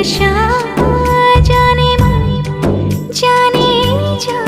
प्यार का नशा जाने मन जाने जा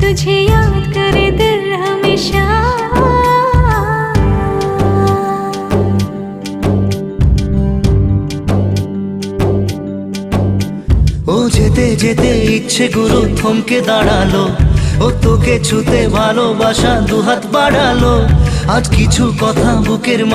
तुझे याद करे दिल हमेशा ও যেতে যেতে ইচ্ছে গুরু থমকে দাঁড়ালো ও তোকে ছুতে ভালোবাসা দুহাত বাড়ালো আজ কিছু কথা বুকের মা